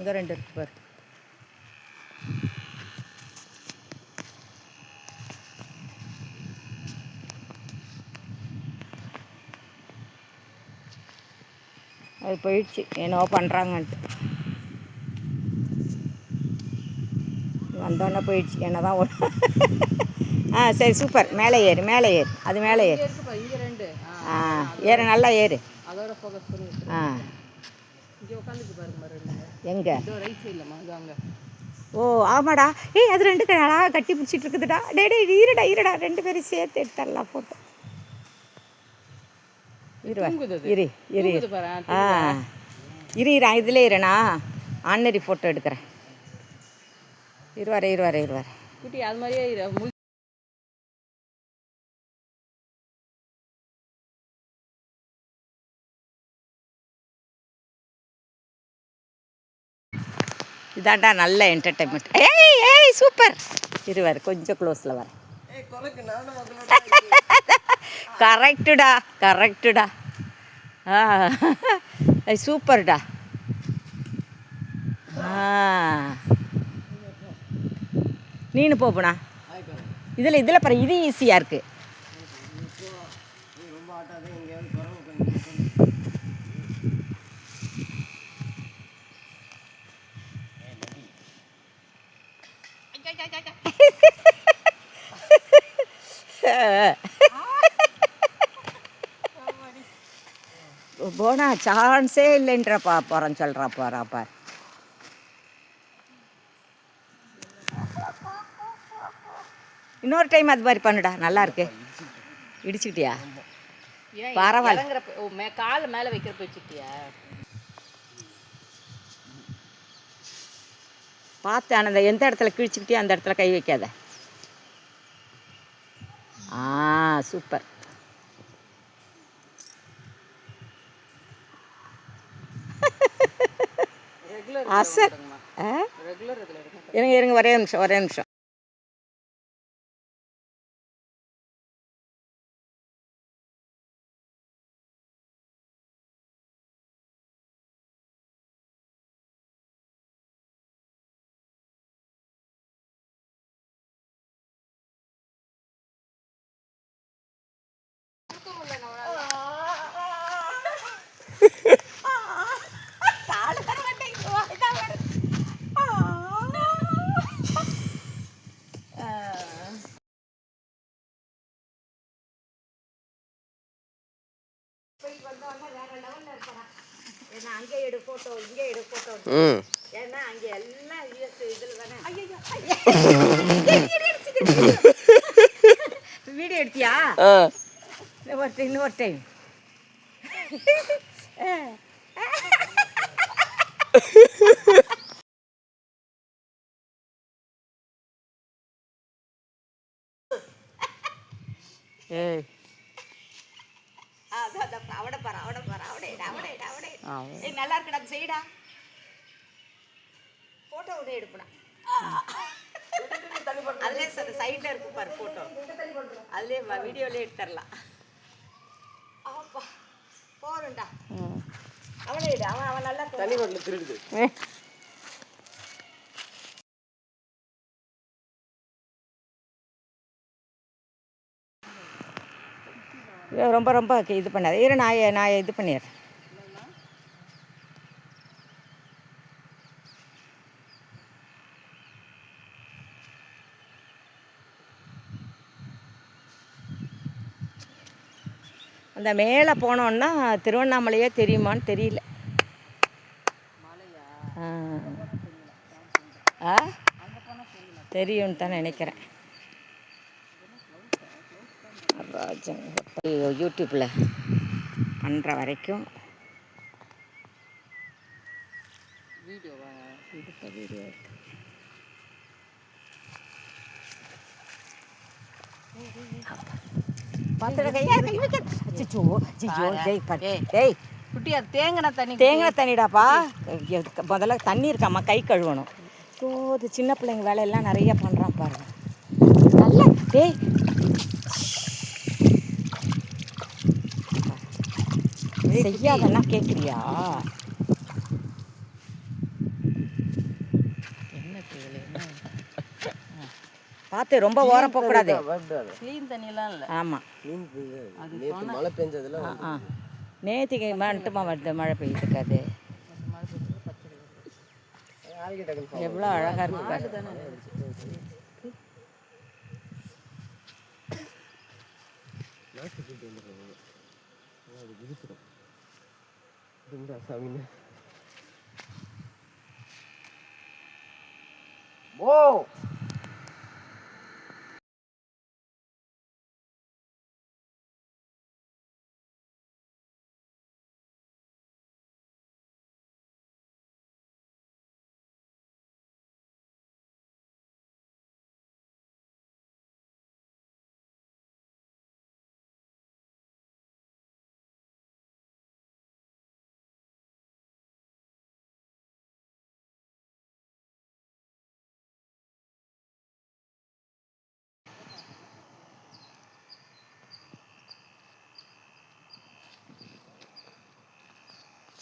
அங்கே ரெண்டு இருக்கு பாரு. அது போயிடுச்சு. என்னவோ பண்ணுறாங்கன்ட்டு வந்தோன்னே போயிடுச்சு. என்ன தான் ஆ சரி சூப்பர் மேலே ஏறு மேலே ஏறு. அது மேலே ஏறு. ஆ ஏறு நல்லா ஏறு. ஆ. இங்கே உட்காந்துட்டு பாருங்க எங்கே? ரைட் அங்கே. ஓ ஆமாடா. ஏய் அது ரெண்டு அழகா கட்டி பிடிச்சிட்டு இருக்குதுடா. டே டே இருடா இருடா. ரெண்டு பேரும் சேர்த்து எடுத்துடலாம் ஃபோட்டோ இரு. இரு ஆ, இரு இரு இதில் இருண்ணா ஆர்டினரி ஃபோட்டோ எடுக்கிறேன். இருவார இருவார இருவார. குட்டி அது மாதிரியே இதாண்டா நல்ல என்டர்டைன்மெண்ட் ஏய் ஏய் சூப்பர் இருவார் கொஞ்சம் க்ளோஸில் வர. கரெக்டுடா கரெக்டுடா ஆ சூப்பர்டா நீனு போப்பண்ணா இதில் இதில் பாரு இது ஈஸியாக இருக்குது போனா சான்ஸே இல்லைன்றப்பா போகிறேன்னு சொல்கிறா போகிறாப்பா இன்னொரு டைம் அது மாதிரி பண்ணுடா நல்லா இருக்கு. இடிச்சுக்கிட்டியா? பரவாயில்ல. காலை மேலே வைக்கிறப்ப வச்சுட்டியா பார்த்து அந்த எந்த இடத்துல கிழிச்சுக்கிட்டியோ அந்த இடத்துல கை வைக்காத. ஆ சூப்பர். அசர் இருங்க இருங்க ஒரே நிமிஷம் ஒரே நிமிஷம். ஏன்னா அங்கே எடு ஃபோட்டோ இங்கே எடு ஃபோட்டோ ம் ஏன்னா அங்கே எல்லாம் யூஎஸ் இதில் தானே வீடியோ எடுத்தியா ஆ ஒரு டைம் இன்னொரு டைம் ஏய் அதான் அதான் அவட பாரு அவட பாரு அவட எடு அவட எடு அவட எடு ஏய் நல்லா இருக்குடா அது செய்டா. ஃபோட்டோ உடனே எடுப்படா. அதுலேயே சார் சைடில் இருக்கு பாரு ஃபோட்டோ அதுலேயே வீடியோலேயே எடுத்துடலாம். ஆப்பா போறேன்டா அவனை எடு அவன் அவன் நல்லா தண்ணி பாட்டில் திருடுது. ரொம்ப ரொம்ப இது பண்ணாது. இரு நான் நான் இது பண்ணிடுறேன். அந்த மேலே போனோன்னா திருவண்ணாமலையே தெரியுமான்னு தெரியல. ஆ. தெரியும்னு தான் நினைக்கிறேன். ராஜன் யூடியூப்பில் பண்ணுற வரைக்கும். வீடியோவா? வீடியோ இருக்கு பார்த்துட கையா கை வைக்க அச்சோ அச்சோ டேய் பாரு. டேய் குட்டி அது தேங்கின தண்ணி தேங்காய் தண்ணிடாப்பா? முதல்ல தண்ணி இருக்காம்மா கை கழுவணும். ஸோ இது சின்ன பிள்ளைங்க வேலையெல்லாம் நிறைய பண்ணுறான் பாருங்க. நல்ல டேய். செய்யாதன்னா கேட்குறியா பார்த்து ரொம்ப ஓரம் போகக்கூடாது க்ளீன் தண்ணியெல்லாம் இல்லை. ஆமாம் மழை பெஞ்சதுல ஆ நேற்றுக்கு மட்டுமா வருது மழை பெய்யுது இருக்காது. எவ்வளோ அழகாக இருக்கு பாரு.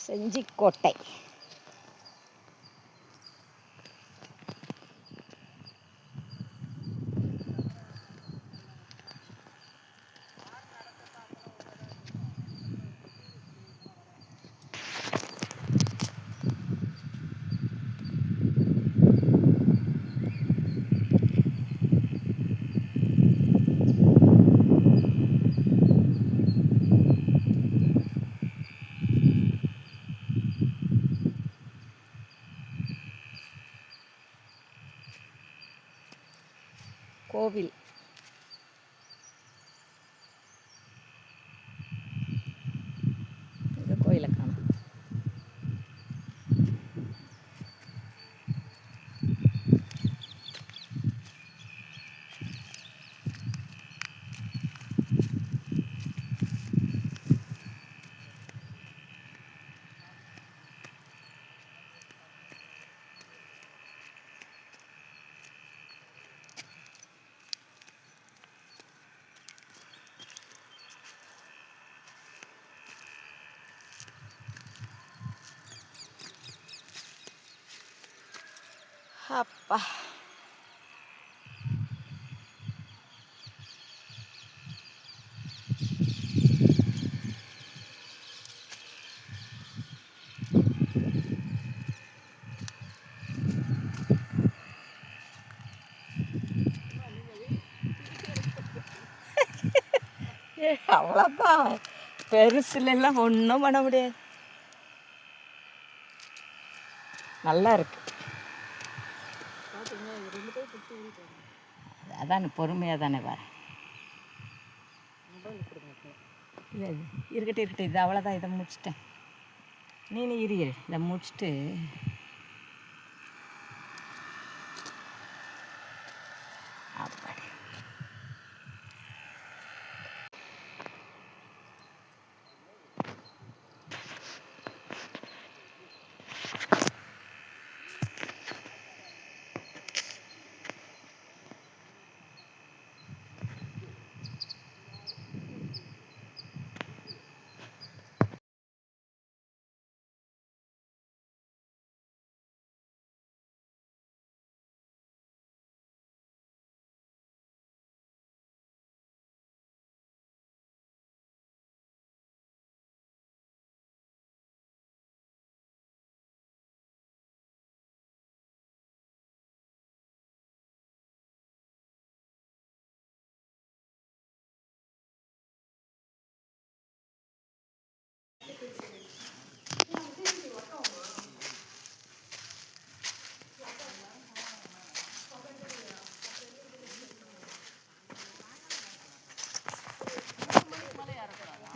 செஞ்சிக்கோட்டை கோவில் அப்பா. அவ்வளோப்பா அவ்வளோதான் பெருசுலெல்லாம் ஒன்றும் பண்ண முடியாது. நல்லா இருக்கு. அதான் பொறுமையாக தானே வரேன் இல்லை இருக்கட்டும் இருக்கட்டும். இது அவ்வளோதான் இதை முடிச்சிட்டேன். நீ இரு. இதை முடிச்சுட்டு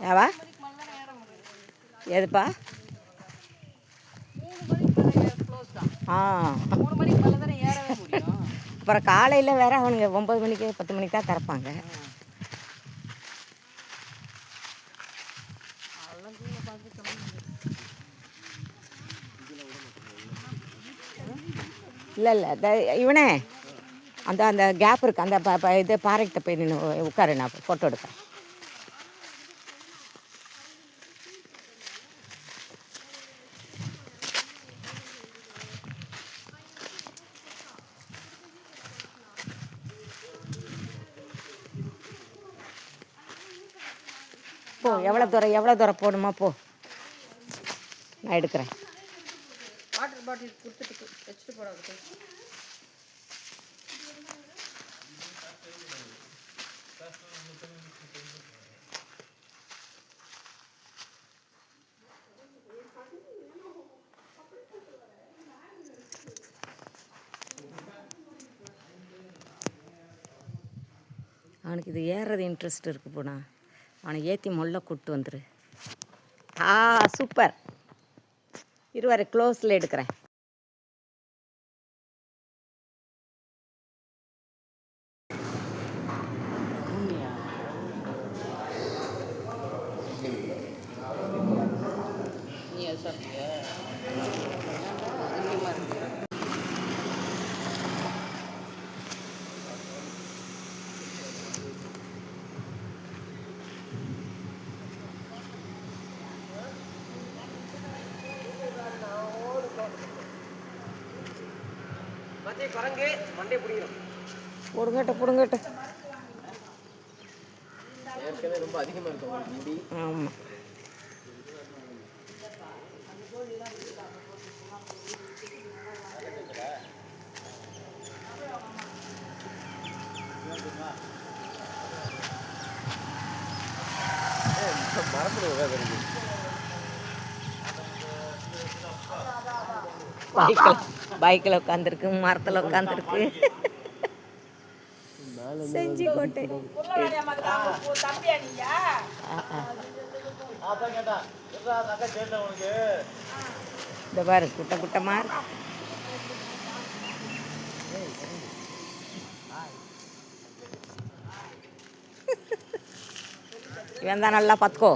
ஏவா எதுப்பா? ஆ. மணிக்கு அப்புறம் காலையில் வேற அவனுங்க ஒம்பது மணிக்கு பத்து மணிக்கு தான் திறப்பாங்க. இல்லை இல்லை இவனே. அந்த அந்த கேப் இருக்கு. அந்த ப- இது பாறைக்கிட்ட போய் நின்று உட்காரு நான் ஃபோட்டோ எடுப்பேன் எவ்வளோ தூரம் எவ்வளோ தூரம் போகணுமா போ. நான் எடுக்கிறேன். வாட்டர் பாட்டில் கொடுத்துட்டு வச்சுட்டு போறாங்க அவனுக்கு இது ஏறுறது இன்ட்ரெஸ்ட் இருக்கு போனா. அவனை ஏற்றி முள்ள கூப்பிட்டு வந்துரு. ஆ சூப்பர். இருவாரு க்ளோஸில் எடுக்கிறேன். உங்களுக்கு முடி ஆமாம் மரத்தில் உட்காந்து பைக்கில் உட்காந்துருக்கு மரத்தில் உட்காந்துருக்கு. செஞ்சு கோட்டை இந்த பாரு குட்ட குட்டமா இருக்கு. இவன் தான் நல்லா பார்த்துக்கோ.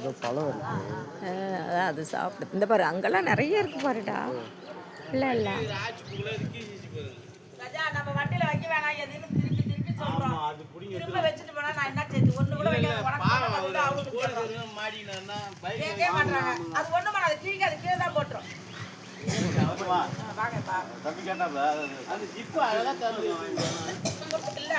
ஏதோ பழம் இருக்கு. அதான் அது சாப்பிடு. இந்த பாரு அங்கெல்லாம் நிறைய இருக்கு பாருடா. இல்லை இல்லை. நம்ம வண்டியில வைக்க வேணாம். எதுன்னு திருப்பி திருப்பி சொல்றோம். திரும்ப வச்சுட்டு போனா நான் என்ன செய்யுது ஒண்ணு கூட வைக்காத. கேட்கவே மாட்றாங்க. அது ஒண்ணு பண்ணாது. கீழே அது கீழே தான் போட்டுரும். வாங்கப்பா இல்ல.